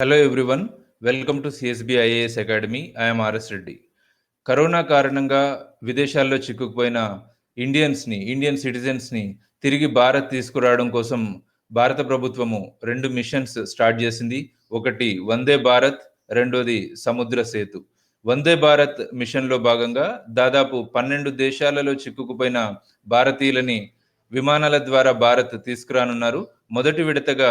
Hello everyone welcome to CSB IAS academy I'm RS Reddy corona కారణంగా విదేశాల్లో చిక్కుకుపోయిన ఇండియన్స్ని Indian సిటిజన్స్ని తిరిగి భారత్ తీసుకురావడం కోసం భారత ప్రభుత్వము రెండు మిషన్స్ స్టార్ట్ చేసింది. ఒకటి వందే భారత్ రెండోది సముద్ర సేతు. వందే భారత్ మిషన్లో భాగంగా దాదాపు పన్నెండు దేశాలలో చిక్కుకుపోయిన భారతీయులని విమానాల ద్వారా భారత్ తీసుకురానున్నారు. మొదటి విడతగా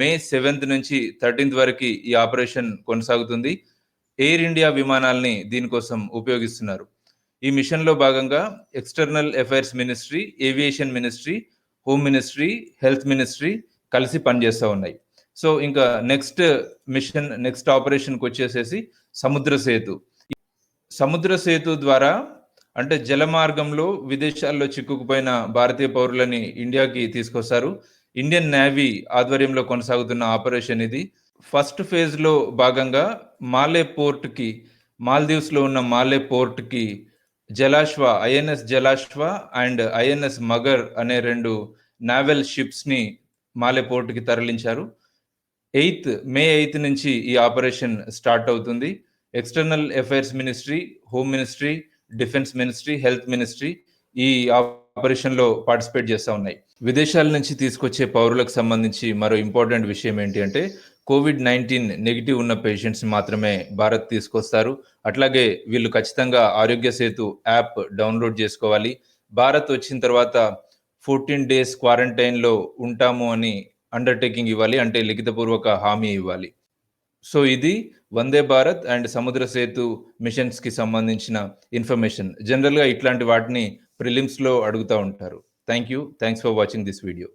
మే సెవెంత్ నుంచి థర్టీన్త్ వరకు ఈ ఆపరేషన్ కొనసాగుతుంది. ఎయిర్ ఇండియా విమానాల్ని దీనికోసం ఉపయోగిస్తున్నారు. ఈ మిషన్లో భాగంగా external affairs ministry aviation ministry home ministry health ministry కలిసి పనిచేస్తూ ఉన్నాయి. సో ఇంకా నెక్స్ట్ మిషన్ నెక్స్ట్ ఆపరేషన్కి వచ్చేసేసి సముద్ర సేతు. సముద్ర సేతు ద్వారా అంటే జల మార్గంలో విదేశాల్లో చిక్కుకుపోయిన భారతీయ పౌరులని ఇండియాకి తీసుకొస్తారు. ఇండియన్ నేవీ ఆధ్వర్యంలో కొనసాగుతున్న ఆపరేషన్ ఇది. ఫస్ట్ ఫేజ్లో భాగంగా మాలే పోర్ట్కి మాల్దీవ్స్లో ఉన్న Male పోర్ట్కి Jalashwa INS Jalashwa and INS Magar అనే రెండు నావెల్ షిప్స్ని మాలే పోర్ట్కి తరలించారు. ఎయిత్ మే ఎయిత్ నుంచి ఈ ఆపరేషన్ స్టార్ట్ అవుతుంది. External affairs ministry home ministry defence ministry health ministry ఈ ఆపరేషన్లో పార్టిసిపేట్ చేస్తూ ఉన్నాయి. విదేశాల నుంచి తీసుకొచ్చే పౌరులకు సంబంధించి మరో ఇంపార్టెంట్ విషయం ఏంటి అంటే కోవిడ్ నైన్టీన్ నెగిటివ్ ఉన్న పేషెంట్స్ మాత్రమే భారత్ తీసుకొస్తారు. అట్లాగే వీళ్ళు ఖచ్చితంగా ఆరోగ్య సేతు యాప్ డౌన్లోడ్ చేసుకోవాలి. భారత్ వచ్చిన తర్వాత ఫోర్టీన్ డేస్ క్వారంటైన్లో ఉంటాము అని అండర్టేకింగ్ ఇవ్వాలి. అంటే లిఖితపూర్వక హామీ ఇవ్వాలి. సో ఇది వందే భారత్ అండ్ సముద్ర సేతు మిషన్స్కి సంబంధించిన ఇన్ఫర్మేషన్ జనరల్గా ఇట్లాంటి వాటిని ప్రిలిమ్స్లో అడుగుతూ ఉంటారు. Thank you thanks for watching this video